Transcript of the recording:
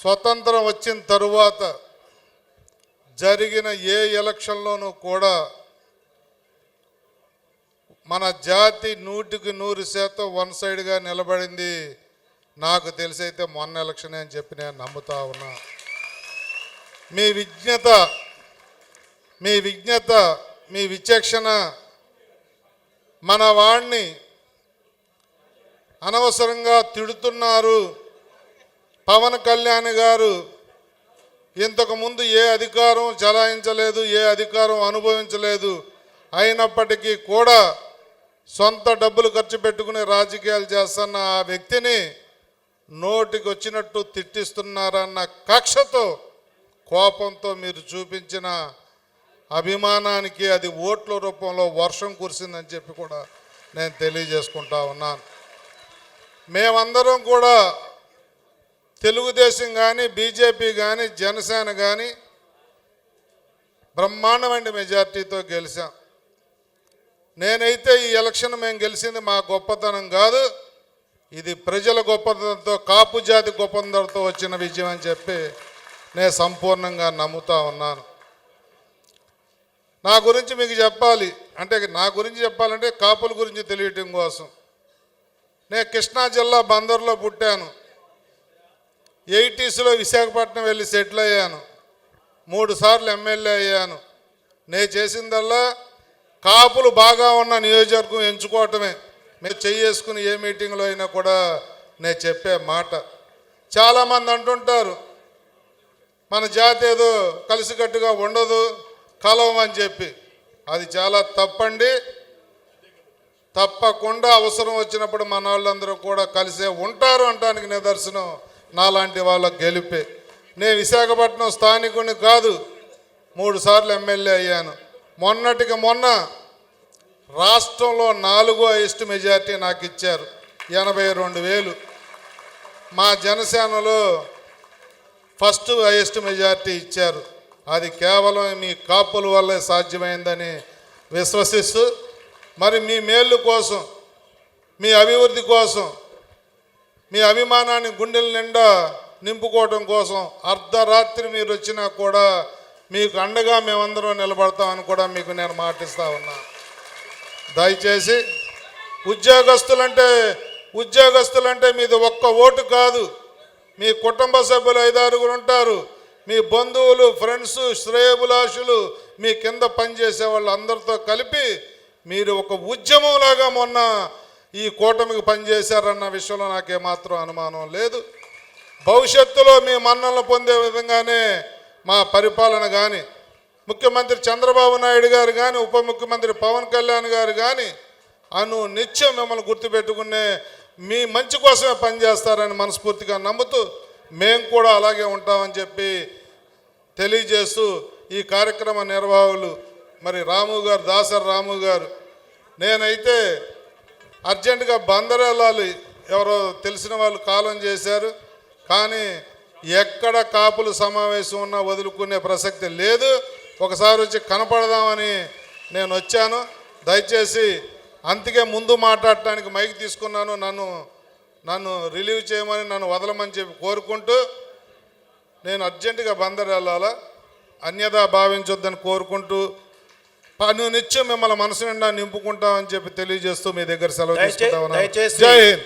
స్వతంత్రం వచ్చిన తరువాత జరిగిన ఏ ఎలక్షన్లోనూ కూడా మన జాతి నూటికి నూరు శాతం వన్ సైడ్గా నిలబడింది. నాకు తెలిసైతే మొన్న ఎలక్షన్ అని చెప్పి నేను నమ్ముతా ఉన్నా. మీ విజ్ఞత మీ విజ్ఞత మీ విచక్షణ మన వాణ్ణి అనవసరంగా తిడుతున్నారు. పవన్ కళ్యాణ్ గారు ఇంతకుముందు ఏ అధికారం చలాయించలేదు ఏ అధికారం అనుభవించలేదు అయినప్పటికీ కూడా సొంత డబ్బులు ఖర్చు పెట్టుకుని రాజకీయాలు చేస్తున్న ఆ వ్యక్తిని నోటికి వచ్చినట్టు తిట్టిస్తున్నారన్న కక్షతో కోపంతో మీరు చూపించిన అభిమానానికి అది ఓట్ల రూపంలో వర్షం కురిసిందని చెప్పి కూడా నేను తెలియజేసుకుంటా ఉన్నాను. మేమందరం కూడా తెలుగుదేశం కానీ బీజేపీ కానీ జనసేన కానీ బ్రహ్మాండమైన మెజార్టీతో గెలిచాం. నేనైతే ఈ ఎలక్షన్ మేము గెలిచింది మా గొప్పతనం కాదు. ఇది ప్రజల గొప్పతనంతో కాపు జాతి గొప్పతనంతో వచ్చిన విజయం అని చెప్పి నేను సంపూర్ణంగా నమ్ముతా ఉన్నాను. నా గురించి మీకు చెప్పాలి. అంటే నా గురించి చెప్పాలంటే కాపుల గురించి తెలియటం కోసం. నేను కృష్ణా జిల్లా బందర్లో పుట్టాను. ఎయిటీస్లో విశాఖపట్నం వెళ్ళి సెటిల్ అయ్యాను. మూడు సార్లు ఎమ్మెల్యే అయ్యాను. నేను చేసిందల్లా కాపులు బాగా ఉన్న నియోజకవర్గం ఎంచుకోవటమే. మీరు చేసుకుని ఏ మీటింగ్లో అయినా కూడా నేను చెప్పే మాట. చాలామంది అంటుంటారు మన జాతి ఏదో కలిసికట్టుగా ఉండదు కలవం అని చెప్పి. అది చాలా తప్పండి. తప్పకుండా అవసరం వచ్చినప్పుడు మన వాళ్ళందరూ కూడా కలిసే ఉంటారు అంటానికి నిదర్శనం. నాలాంటి వాళ్ళకు గెలిపే. నేను విశాఖపట్నం స్థానికుని కాదు మూడు సార్లు ఎమ్మెల్యే అయ్యాను. మొన్నటికి మొన్న రాష్ట్రంలో నాలుగో హైయెస్ట్ మెజార్టీ నాకు ఇచ్చారు ఎనభై రెండు వేలు. మా జనసేనలో ఫస్ట్ హైయెస్ట్ మెజార్టీ ఇచ్చారు. అది కేవలం మీ కాపుల వల్లే సాధ్యమైందని విశ్వసిస్తూ మరి మీ మేలు కోసం మీ అభివృద్ధి కోసం మీ అభిమానాన్ని గుండెల నిండా నింపుకోవడం కోసం అర్ధరాత్రి మీరు వచ్చినా కూడా మీకు అండగా మేమందరం నిలబడతామని కూడా మీకు నేను మాటిస్తా ఉన్నా. దయచేసి ఉద్యోగస్తులంటే ఉద్యోగస్తులంటే మీది ఒక్క ఓటు కాదు. మీ కుటుంబ సభ్యులు ఐదారుగురు ఉంటారు. మీ బంధువులు ఫ్రెండ్స్ శ్రేయబులాషులు మీ కింద పనిచేసే వాళ్ళు అందరితో కలిపి మీరు ఒక ఉద్యమంలాగా మొన్న ఈ కూటమికి పనిచేశారన్న విషయంలో నాకేమాత్రం అనుమానం లేదు. భవిష్యత్తులో మీ మన్నలను పొందే విధంగానే మా పరిపాలన కానీ ముఖ్యమంత్రి చంద్రబాబు నాయుడు గారు కానీ ఉప ముఖ్యమంత్రి పవన్ కళ్యాణ్ గారు కానీ అను నిత్యం మిమ్మల్ని గుర్తుపెట్టుకునే మీ మంచి కోసమే పనిచేస్తారని మనస్ఫూర్తిగా నమ్ముతూ మేము కూడా అలాగే ఉంటామని చెప్పి తెలియజేస్తూ ఈ కార్యక్రమ నిర్వాహకులు మరి రాము గారు దాసరి రాము గారు. నేనైతే అర్జెంటుగా బందర్ వెళ్ళాలి. ఎవరో తెలిసిన వాళ్ళు కాలం చేశారు. కానీ ఎక్కడ కాపులు సమావేశం ఉన్నా వదులుకునే ప్రసక్తి లేదు. ఒకసారి వచ్చి కనపడదామని నేను వచ్చాను. దయచేసి అందుకే ముందు మాట్లాడటానికి మైక్ తీసుకున్నాను. నన్ను నన్ను రిలీవ్ చేయమని నన్ను వదలమని చెప్పి కోరుకుంటూ నేను అర్జెంటుగా బందర్ వెళ్ళాలా? అన్యదా భావించొద్దని కోరుకుంటూ పను నిత్యం మిమ్మల్ని మనసు నిండా నింపుకుంటామని చెప్పి తెలియజేస్తూ మీ దగ్గర సెలవు దయచే- తీసుకుంటా ఉన్నాను. దయచేసి జై హింద్